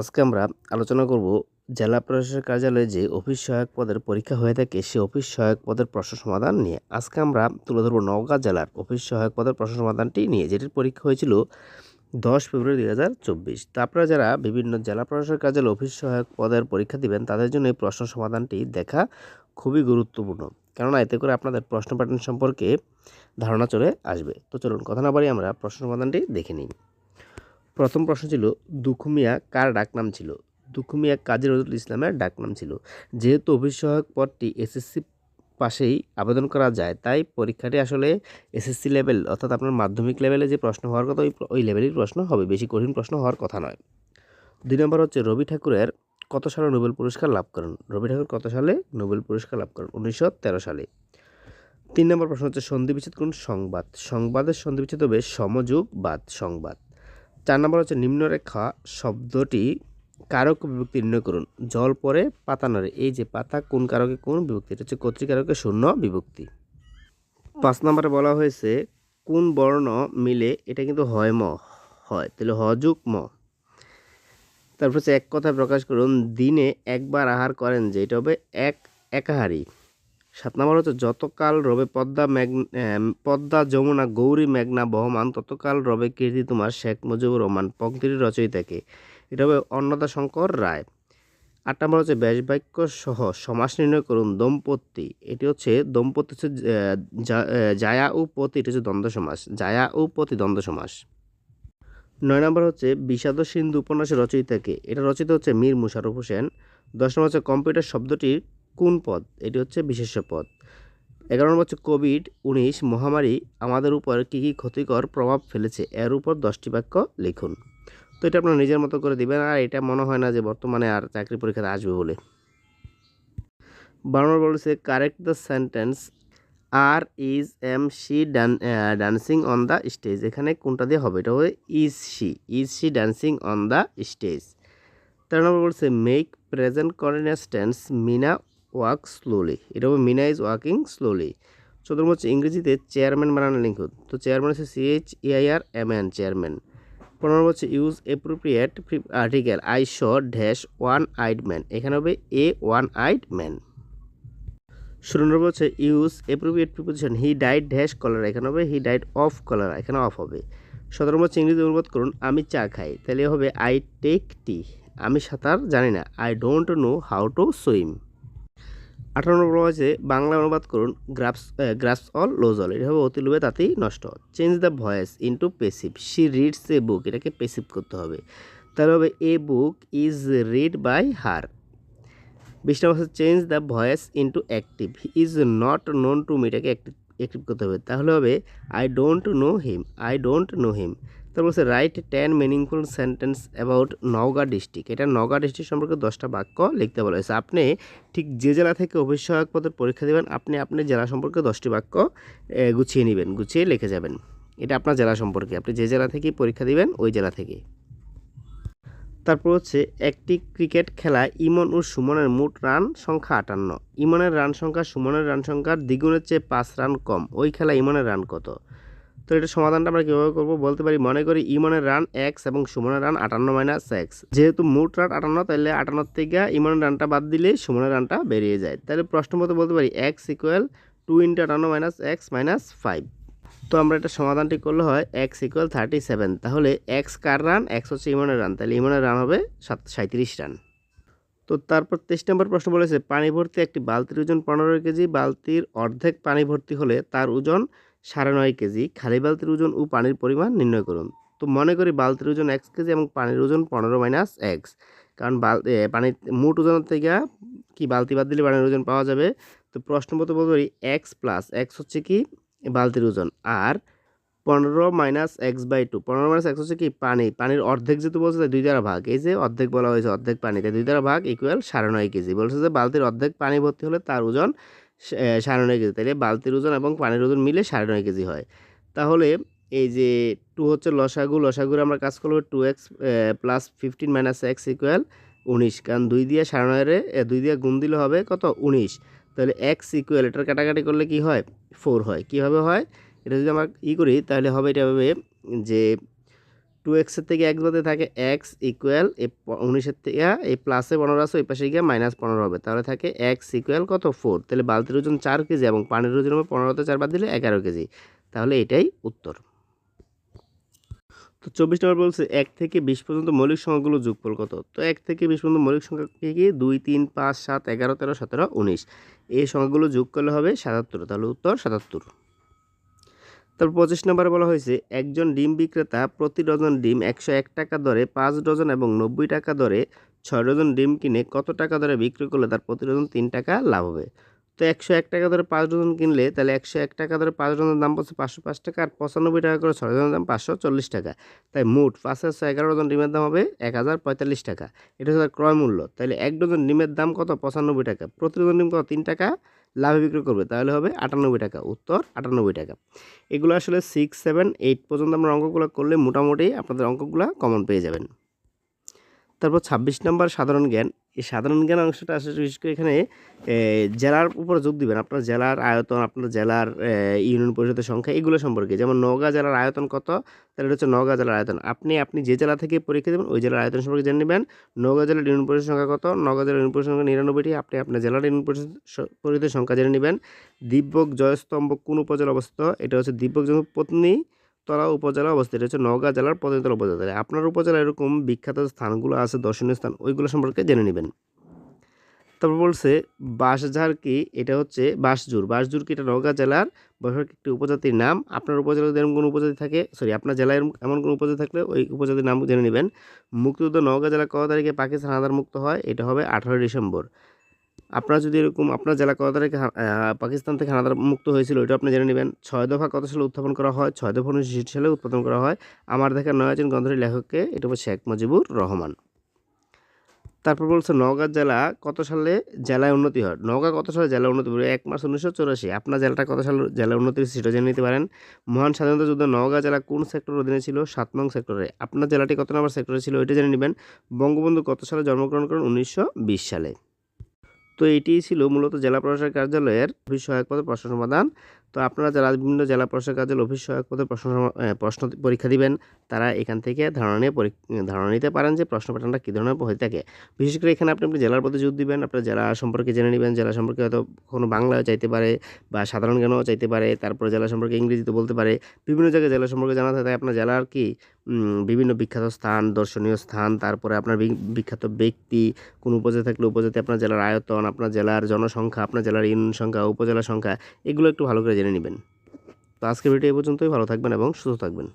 আজকে আমরা আলোচনা করব জেলা প্রশাসক কার্যালয়ে যে অফিস সহায়ক পদের পরীক্ষা হয়ে থাকে, সে অফিস সহায়ক পদের প্রশ্ন সমাধান নিয়ে। আজকে আমরা তুলে ধরবো নওগাঁ জেলার অফিস সহায়ক পদের প্রশ্ন সমাধানটি নিয়ে, যেটির পরীক্ষা হয়েছিল দশ ফেব্রুয়ারি দুই হাজার চব্বিশ। তো আপনারা যারা বিভিন্ন জেলা প্রশাসক কার্যালয়ে অফিস সহায়ক পদের পরীক্ষা দিবেন, তাদের জন্য এই প্রশ্ন সমাধানটি দেখা খুবই গুরুত্বপূর্ণ। কেননা এতে করে আপনাদের প্রশ্ন প্যাটার্ন সম্পর্কে ধারণা চলে আসবে। তো চলুন, কথা না বাড়ি আমরা প্রশ্ন সমাধানটি দেখে নিই। প্রথম প্রশ্ন ছিল দুখুমিয়া কার ডাকনাম ছিল? দুখুমিয়া কাজী নজরুল ইসলামের ডাকনাম ছিল। যেহেতু অফিস সহায়ক পদটি এসএসসি পাশেই আবেদন করা যায়, তাই পরীক্ষাটি আসলে এসএসসি লেভেল, অর্থাৎ আপনার মাধ্যমিক লেভেলে যে প্রশ্ন হওয়ার কথা, ওই ওই লেভেলের প্রশ্ন হবে, বেশি কঠিন প্রশ্ন হওয়ার কথা নয়। দুই নম্বর হচ্ছে, রবি ঠাকুরের কত সালে নোবেল পুরস্কার লাভ করেন? রবি ঠাকুর কত সালে নোবেল পুরস্কার লাভ করেন? উনিশশো তেরো সালে। তিন নম্বর প্রশ্ন হচ্ছে সন্ধি বিচ্ছেদ কোন সংবাদ? সংবাদের সন্ধি বিচ্ছেদ হবে সমযোগবাদ সংবাদ। চার নম্বর হচ্ছে নিম্নরেখা শব্দটি কারক বিভক্তি নির্ণয় করুন। জল পরে পাতা নড়ে। এই যে পাতা, কোন কারকে কোন বিভক্তি? এটা হচ্ছে কর্তৃকারকে শূন্য বিভক্তি। পাঁচ নম্বরে বলা হয়েছে, কোন বর্ণ মিলে এটা কিন্তু হয় ম, হয়। তাহলে হযুক ম। তারপর হচ্ছে এক কথায় প্রকাশ করুন, দিনে একবার আহার করেন যে, এটা হবে এক একাহারি। সাত নম্বর হচ্ছে, যতকাল রবে পদ্মা মেঘ পদ্মা যমুনা গৌরী মেঘনা বহমান, ততকাল রবে কীর্তি তোমার শেখ মুজিবুর রহমান, পঙ্ক্তির রচয়িতাকে। এটা হবে অন্নদা শঙ্কর রায়। আট নম্বর হচ্ছে ব্যাসবাক্য সহ সমাস নির্ণয় করুন দম্পতি। এটি হচ্ছে, দম্পতি হচ্ছে জায়া ও পতি, এটা হচ্ছে দ্বন্দ্ব সমাস। জায়া ও পতি দ্বন্দ্ব সমাস। নয় নম্বর হচ্ছে, বিষাদ সিন্ধু উপন্যাসের রচয়িতাকে। এটা রচিত হচ্ছে মীর মুশারফ হোসেন। দশ নম্বর হচ্ছে, কম্পিউটার শব্দটির কোন পদ? এটি হচ্ছে বিশেষ্য পদ। এগারো নম্বর হচ্ছে কোভিড উনিশ মহামারী আমাদের উপর কী কী ক্ষতিকর প্রভাব ফেলেছে? এর উপর দশটি বাক্য লিখুন। তো এটা আপনার নিজের মতো করে দিবেন, আর এটা মনে হয় না যে বর্তমানে আর চাকরি পরীক্ষাতে আসবে বলে। বারো নম্বর বলেছে correct the sentence are is am she done dancing on the stage এখানে কোনটা দিয়ে হবে? এটা হবে is she is she dancing on the stage তেরো নম্বর বলছে make present continuous tense Mina walk slowly এটা হবে মিনা ইজ ওয়াকিং স্লোলি চোদ্দ হচ্ছে ইংরেজিতে চেয়ারম্যান বানানো লিখুন তো চেয়ারম্যান হচ্ছে C H AIR M N chairman পনেরো নম্বর হচ্ছে use appropriate article I saw dash one eyed man এখানে হবে এ ওয়ান আইড ম্যান ষোলো নম্বর হচ্ছে use appropriate preposition he died dash cholera এখানে হবে হি ডাইড অফ কলার এখানে অফ হবে। সতেরো নম্বর হচ্ছে ইংরেজি অনুবাদ করুন, আমি চা খাই। তাহলে হবে আই টেক টি আমি সাঁতার জানি না। I don't know how to swim আঠারো নম্বর বলা হয়েছে বাংলা অনুবাদ করুন, grasp grasp all lose all এটা হবে অতি লোভে, তাতেই নষ্ট। Change the voice into passive she reads a book এটাকে পেসিভ করতে হবে। তাহলে হবে a book is read by her বিশ নম্বর change the voice into active he is not known to me এটাকে অ্যাক্টিভ অ্যাক্টিভ করতে হবে। তাহলে হবে I don't know him I don't know him তারপর হচ্ছে write ten meaningful sentence about Naogaon district এটা Naogaon district সম্পর্কে দশটা বাক্য লিখতে বলা হয়েছে। আপনি ঠিক যে জেলা থেকে সহায়ক পদের পরীক্ষা দেবেন, আপনি আপনি জেলা সম্পর্কে দশটি বাক্য গুছিয়ে নেবেন, গুছিয়ে লিখে যাবেন। এটা আপনার জেলা সম্পর্কে। আপনি যে জেলা থেকে পরীক্ষা দিবেন, ওই জেলা থেকে তারপর হচ্ছে, একটি ক্রিকেট খেলা ইমন ও সুমনের মোট রান সংখ্যা আটান্ন। ইমনের রান সংখ্যা, সুমনের রান সংখ্যার দ্বিগুণের চেয়ে পাঁচ রান কম। ওই খেলা ইমনের রান কত? তো এটা সমাধানটা আমরা কীভাবে করব বলতে পারি, মনে করি ইমনের রান এক্স এবং সুমনের রান আটান্ন মাইনাস এক্স যেহেতু মোট রান আটান্ন, তাহলে আটান্ন থেকে ইমনের রানটা বাদ দিলে সুমনের রানটা বেরিয়ে যায়। তাহলে প্রশ্ন মতো বলতে পারি এক্স ইকুয়াল টু ইন্টু আটান্ন মাইনাস এক্স মাইনাস ফাইভ তো আমরা এটা সমাধানটি করলে হয় এক্স ইকুয়াল থার্টি সেভেন তাহলে এক্স কার রান? এক্স হচ্ছে ইমনের রান। তাহলে ইমনের রান হবে সাত সাঁত্রিশ রান। তো তারপর তেইশ নম্বর প্রশ্ন বলেছে, পানি ভর্তি একটি বালতির ওজন পনেরো কেজি, বালতির অর্ধেক পানি ভর্তি হলে তার ওজন সাড়ে নয় কেজি, খালি বালতির ওজন ও পানির পরিমাণ নির্ণয় করুন। তো মনে করি বালতির ওজন এক্স কেজি এবং পানির ওজন পনেরো মাইনাস এক্স কারণ বাল পানির মোট ওজনের থেকে কি বালতি বাদ দিলে পানির ওজন পাওয়া যাবে? তো প্রশ্ন মতো বলতে পারি এক্স প্লাস এক্স হচ্ছে কি বালতির ওজন আর পনেরো মাইনাস এক্স বাই টু পনেরো মাইনাস এক্স হচ্ছে কি পানি। পানির অর্ধেক যেহেতু বলছে দুই দ্বারা ভাগ। এই যে অর্ধেক বলা হয়েছে, অর্ধেক পানি। তাই দুই দ্বারা ভাগ ইকুয়াল সাড়ে নয় কেজি। বলছে যে বালতির অর্ধেক পানি ভর্তি হলে তার ওজন সাড়ে নয় কেজি। তাহলে বালতির ওজন এবং পানির ওজন মিলে সাড়ে নয় কেজি হয়। তাহলে এই যে টু হচ্ছে লসাগু। লসাগুর আমরা কাজ করব two x plus fifteen minus x equal উনিশ। কারণ দুই দিয়ে সাড়ে নয়ের দুই দিয়ে গুণ দিলে হবে কত? উনিশ। তাহলে এক্স ইকুয়াল এটার কাটাকাটি করলে কি হয়? ফোর হয়। কীভাবে হয়? এটা যদি আমরা ই করি, তাহলে হবে এটা হবে যে টু এক্সের থেকে এক বাদে থাকে এক্স ইকুয়াল প- উনিশের থেকে এই প্লাসে পনেরো আছে, ওই পাশে গিয়ে মাইনাস পনেরো হবে। তাহলে থাকে এক্স ইকুয়াল কত? ফোর তাহলে বালতির ওজন চার কেজি এবং পানির ওজন হবে পনেরোতে চার, বাদ দিলে এগারো কেজি। তাহলে এটাই উত্তর। তো চব্বিশ নম্বর বলছে, এক থেকে বিশ পর্যন্ত মৌলিক সংখ্যাগুলো যোগফল কত? তো এক থেকে বিশ পর্যন্ত মৌলিক সংখ্যা কি দুই, তিন, পাঁচ, সাত, এগারো, তেরো, সতেরো, উনিশ। এই সংখ্যাগুলো যোগ করলে হবে সাতাত্তর। তাহলে উত্তর সাতাত্তর। তারপর পঁচিশ নম্বরে বলা হয়েছে, একজন ডিম বিক্রেতা প্রতি ডজন ডিম একশো এক টাকা দরে, পাঁচ ডজন এবং নব্বই টাকা দরে ছয় ডজন ডিম কিনে কত টাকা দরে বিক্রি করলে তার প্রতি ডজন তিন টাকা লাভ হবে? তো একশো এক টাকা দরে পাঁচ ডজন কিনলে তাহলে একশো এক টাকা দরে পাঁচ ডজনের দাম পড়ছে পাঁচশো পাঁচ টাকা আর পঁচানব্বই টাকা করে ছয় ডজনের দাম পাঁচশো চল্লিশ টাকা। তাই মোট পাঁচ এগারো ডজন ডিমের দাম হবে এক হাজার পঁয়তাল্লিশ টাকা। এটা হচ্ছে ক্রয় মূল্য। তাহলে এক ডজন ডিমের দাম কত? পঁচানব্বই টাকা। প্রতি ডজন ডিম কত? তিন টাকা। লাভে বিক্রি করবে, তাহলে হবে আটানব্বই টাকা। উত্তর, আটানব্বই টাকা। এগুলো আসলে সিক্স সেভেন এইট পর্যন্ত আমরা অঙ্কগুলো করলে মোটামুটি আপনাদের অঙ্কগুলো কমন পেয়ে যাবেন। তারপর ছাব্বিশ নম্বর সাধারণ জ্ঞান। এই সাধারণ জ্ঞান অংশটা আসলে বিশেষ করে এখানে জেলার উপরে যোগ দিবেন। আপনার জেলার আয়তন, আপনার জেলার ইউনিয়ন পরিষদের সংখ্যা, এগুলো সম্পর্কে। যেমন নওগাঁ জেলার আয়তন কত? তাহলে এটা হচ্ছে নওগাঁ জেলার আয়তন। আপনি আপনি যে জেলা থেকে পরীক্ষা দেবেন, ওই জেলার আয়তন সম্পর্কে জেনে নেবেন। নওগাঁ জেলার ইউনিয়ন পরিষদের সংখ্যা কত? নওগাঁ জেলার ইউনিয়ন পরিষদের সংখ্যা নিরানব্বইটি। আপনি আপনার জেলার ইউনিয়ন পরিষদ পরিষদের সংখ্যা জেনে নেবেন। দিব্যক জয়স্তম্ভ কোন উপজেলা অবস্থিত? এটা হচ্ছে দিব্যক জন্য পত্নী তলা উপজেলা অবস্থিত হচ্ছে নওগাঁ জেলার পতিতলা উপজেলা। তাহলে আপনার উপজেলা এরকম বিখ্যাত স্থানগুলো আছে, দর্শনীয় স্থান, ওইগুলো সম্পর্কে জেনে নেবেন। তারপর বলছে, বাঁশঝাড় কি? এটা হচ্ছে বাঁশজুর বাঁশজুর কি? এটা নওগাঁ জেলার বৈশাখ একটি উপজাতির নাম। আপনার উপজেলায় যদি এরকম কোনো উপজাতি থাকে? সরি আপনার জেলায় এমন কোনো উপজাতি থাকলে ওই উপজাতির নাম জেনে নেবেন। মুক্তিযুদ্ধ নওগাঁ জেলা কত তারিখে পাকিস্তান হানাদার মুক্ত হয়? এটা হবে আঠারোই ডিসেম্বর। আপনারা যদি এরকম আপনার জেলা কত তারিখে পাকিস্তান থেকে হানাদার মুক্ত হয়েছিল, এটা আপনি জেনে নেবেন। ছয় দফা কত সালে উত্থাপন করা হয়? ছয় দফা উনিশশো ছেষট্টি সালে উৎপাদন করা হয়। আমার দেখা নয়াচীন গ্রন্থটির লেখককে এটা হচ্ছে শেখ মুজিবুর রহমান। তারপর বলছে, নওগাঁ জেলা কত সালে জেলায় উন্নতি হয়? নওগাঁ কত সালে জেলা উন্নতি হবে এক মার্চ উনিশশো চৌরাশি। আপনার জেলাটা কত সালে জেলা উন্নতি সেটা জেনে নিতে পারেন। মহান স্বাধীনতা যুদ্ধে নওগাঁ জেলা কোন সেক্টর অধীনে ছিল? সাত নং সেক্টরে। আপনার জেলাটি কত নম্বর সেক্টরে ছিল ওইটা জেনে নেবেন। বঙ্গবন্ধু কত সালে জন্মগ্রহণ করেন? উনিশশো বিশ সালে। তো এটি ছিল মূলত জেলা প্রশাসক কার্যালয়ের অফিস সহায়ক পদে প্রশ্ন সমাধান। তো আপনারা যারা বিভিন্ন জেলা প্রশাসক কার্যালয় অফিস সহায়ক পদে প্রশ্ন প্রশ্ন পরীক্ষা দিবেন, তারা এখান থেকে ধারণা নিয়ে ধারণা নিতে পারেন যে প্রশ্ন প্যাটার্নটা কী ধরনের হয়ে থাকে। বিশেষ করে এখানে আপনি আপনি জেলার প্রতি জোর দিবেন, আপনার জেলা সম্পর্কে জেনে নেবেন, জেলা সম্পর্কে হয়তো কোনো বাংলাও চাইতে পারে বা সাধারণ জ্ঞানও চাইতে পারে, তারপরে জেলা সম্পর্কে ইংরেজিতে বলতে পারে, বিভিন্ন জায়গায় জেলা সম্পর্কে জানা থাকে আপনার জেলার কি বিভিন্ন বিখ্যাত স্থান, দর্শনীয় স্থান, তারপরে আপনার বিখ্যাত ব্যক্তি, কোন উপজেলা থাকলে উপজাতি আপনার জেলার আয়তন, আপনার জেলার জনসংখ্যা, আপনার জেলার ইউনিয়ন সংখ্যা উপজেলা সংখ্যা, এগুলো একটু ভালো করে জেনে নেবেন। তো আজকের ভিডিও এই পর্যন্তই, ভালো থাকবেন এবং সুস্থ থাকবেন।